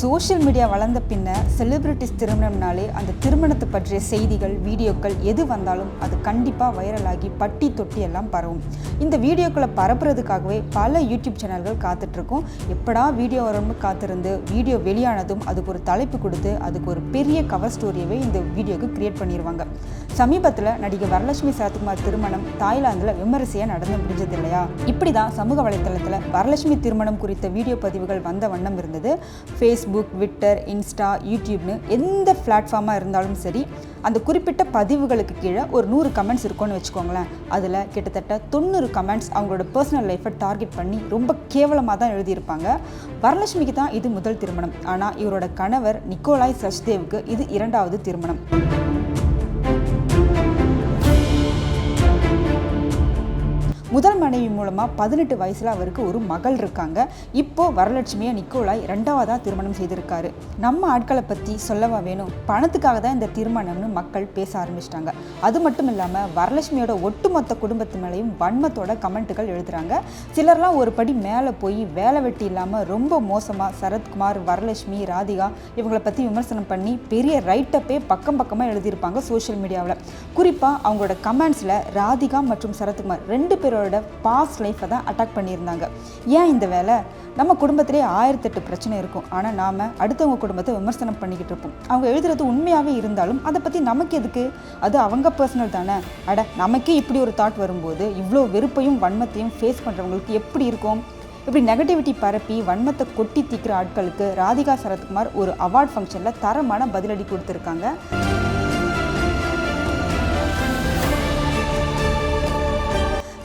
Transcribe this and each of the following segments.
Social media வளர்ந்த பின்ன celebrities திருமணம்னாலே அந்த திருமணத்தை பற்றிய செய்திகள் வீடியோக்கள் எது வந்தாலும் அது கண்டிப்பாக வைரலாகி பட்டி தொட்டி எல்லாம் பரவும். இந்த வீடியோக்களை பரப்புறதுக்காகவே பல யூடியூப் சேனல்கள் காத்துட்ருக்கோம். எப்படா வீடியோ வரும்னு காத்திருந்து வீடியோ வெளியானதும் அதுக்கு ஒரு தலைப்பு கொடுத்து அதுக்கு ஒரு பெரிய கவர் ஸ்டோரியவே இந்த வீடியோக்கு கிரியேட் பண்ணிடுவாங்க சமீபத்தில் நடிகை வரலட்சுமி சரத்குமார் திருமணம் தாய்லாந்தில் விமரிசையாக நடந்து முடிஞ்சது இல்லையா? இப்படி தான் சமூக வலைத்தளத்தில் வரலட்சுமி திருமணம் குறித்த வீடியோ பதிவுகள் வந்த வண்ணம் இருந்தது. ஃபேஸ் ஃபேஸ்புக் ட்விட்டர் இன்ஸ்டா யூடியூப்னு எந்த பிளாட்ஃபார்மாக இருந்தாலும் சரி அந்த குறிப்பிட்ட பதிவுகளுக்கு கீழே ஒரு நூறு கமெண்ட்ஸ் இருக்கும்னு வச்சுக்கோங்களேன். அதில் கிட்டத்தட்ட தொண்ணூறு கமெண்ட்ஸ் அவங்களோட பர்சனல் லைஃப்பை டார்கெட் பண்ணி ரொம்ப கேவலமாக தான் எழுதியிருப்பாங்க. வரலட்சுமிக்கு தான் இது முதல் திருமணம். ஆனால் இவரோட கணவர் நிக்கோலாய் சச்தேவுக்கு இது இரண்டாவது திருமணம். முதல் மனைவி மூலமாக பதினெட்டு வயசில் அவருக்கு ஒரு மகள் இருக்காங்க. இப்போது வரலட்சுமியை நிக்கோலாய் ரெண்டாவதாக திருமணம் செய்திருக்காரு. நம்ம ஆட்களை பற்றி சொல்லவா வேணும்? பணத்துக்காக தான் இந்த திருமணம்னு மக்கள் பேச ஆரம்பிச்சிட்டாங்க. அது மட்டும் இல்லாமல் வரலட்சுமியோட ஒட்டுமொத்த குடும்பத்து மேலேயும் வன்மத்தோட கமெண்ட்டுகள் எழுதுகிறாங்க சிலர்லாம் ஒரு படி மேலே போய் வேலை வெட்டி இல்லாமல் ரொம்ப மோசமாக சரத்குமார் வரலட்சுமி ராதிகா இவங்களை பற்றி விமர்சனம் பண்ணி பெரிய ரைட்டப்பே பக்கம் பக்கமாக எழுதியிருப்பாங்க சோஷியல் மீடியாவில் குறிப்பாக அவங்களோட கமெண்ட்ஸில் ராதிகா மற்றும் சரத்குமார் ரெண்டு பேரோட பாஸ்ட் லைஃப்பை தான் அட்டாக் பண்ணியிருந்தாங்க. ஏன் இந்த வேலை? நம்ம குடும்பத்திலே ஆயிரத்தெட்டு பிரச்சனை இருக்கும். ஆனால் நாம் அடுத்தவங்க குடும்பத்தை விமர்சனம் பண்ணிக்கிட்டு இருப்போம். அவங்க எழுதுறது உண்மையாகவே இருந்தாலும் அதை பற்றி நமக்கு எதுக்கு? அது அவங்க பர்சனல் தானே. அட நமக்கே இப்படி ஒரு தாட் வரும்போது இவ்வளோ வெறுப்பையும் வன்மத்தையும் ஃபேஸ் பண்ணுறவங்களுக்கு எப்படி இருக்கும்? இப்படி நெகட்டிவிட்டி பரப்பி வன்மத்தை கொட்டி தீக்கிற ஆட்களுக்கு ராதிகா சரத்குமார் ஒரு அவார்ட் ஃபங்க்ஷனில் தரமான பதிலடி கொடுத்துருக்காங்க.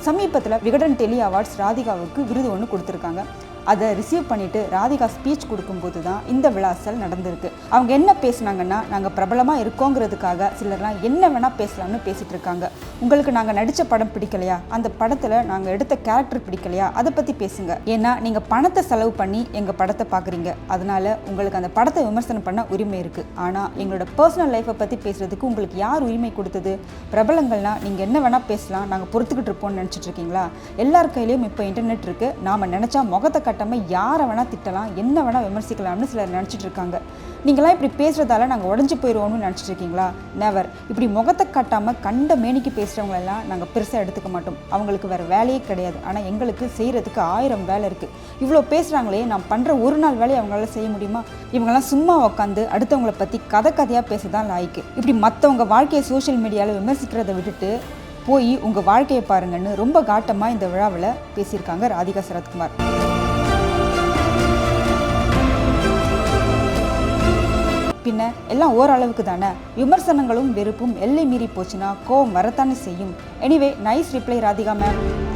சமீபத்தில் விகடன் டெலி அவார்ட்ஸ் ராதிகாவுக்கு விருது ஒன்று கொடுத்துருக்காங்க. அதை ரிசீவ் பண்ணிட்டு ராதிகா ஸ்பீச் கொடுக்கும்போது தான் இந்த விழாசல் நடந்திருக்கு. அவங்க என்ன பேசுனாங்கன்னா நாங்கள் பிரபலமாக இருக்கோங்கிறதுக்காக சிலர்லாம் என்ன வேணால் பேசலாம்னு பேசிகிட்டு இருக்காங்க. உங்களுக்கு நாங்கள் நடித்த படம் பிடிக்கலையா? அந்த படத்தில் நாங்கள் எடுத்த கேரக்டர் பிடிக்கலையா? அதை பற்றி பேசுங்க. ஏன்னா நீங்கள் பணத்தை செலவு பண்ணி எங்கள் படத்தை பார்க்குறீங்க அதனால உங்களுக்கு அந்த படத்தை விமர்சனம் பண்ண உரிமை இருக்குது ஆனால் எங்களோட பர்சனல் லைஃப்பை பற்றி பேசுகிறதுக்கு உங்களுக்கு யார் உரிமை கொடுத்தது? பிரபலங்கள்னா நீங்கள் என்ன வேணால் பேசலாம். நாங்கள் பொறுத்துக்கிட்டு இருப்போம்னு நினச்சிட்டு இருக்கீங்களா? எல்லார் கையிலையும் இப்போ இன்டர்நெட் இருக்குது நாம் நினச்சா முகத்தை கட்டாமல் யாரை வேணால் திட்டலாம் என்ன வேணால் விமர்சிக்கலாம்னு சிலர் நினச்சிட்டு இருக்காங்க. நீங்களாம் இப்படி பேசுகிறதால நாங்கள் உடஞ்சி போயிடுவோம்னு நினச்சிட்டு இருக்கீங்களா? நெவர் இப்படி முகத்தை காட்டாமல் கண்ட மேனிக்கு பேசுகிறவங்களெல்லாம் நாங்கள் பெருசாக எடுத்துக்க மாட்டோம். அவங்களுக்கு வேறு வேலையே கிடையாது. ஆனால் எங்களுக்கு செய்கிறதுக்கு ஆயிரம் வேலை இருக்குது இவ்வளோ பேசுகிறாங்களே நான் பண்ணுற ஒரு நாள் வேலையை அவங்களால செய்ய முடியுமா? இவங்கெல்லாம் சும்மா உட்காந்து அடுத்தவங்கள பற்றி கதை கதையாக பேச தான் லாய்க்கு. இப்படி மற்றவங்க வாழ்க்கையை சோஷியல் மீடியாவில் விமர்சிக்கிறத விட்டுட்டு போய் உங்கள் வாழ்க்கையை பாருங்கன்னு ரொம்ப காட்டமாக இந்த விழாவில் பேசியிருக்காங்க ராதிகா சரத்குமார். பின்ன எல்லாம் ஓரளவுக்கு தானே? விமர்சனங்களும் வெறுப்பும் எல்லை மீறி போச்சுன்னா கோவம் வரத்தானே செய்யும். Anyway nice reply Radhika ma'am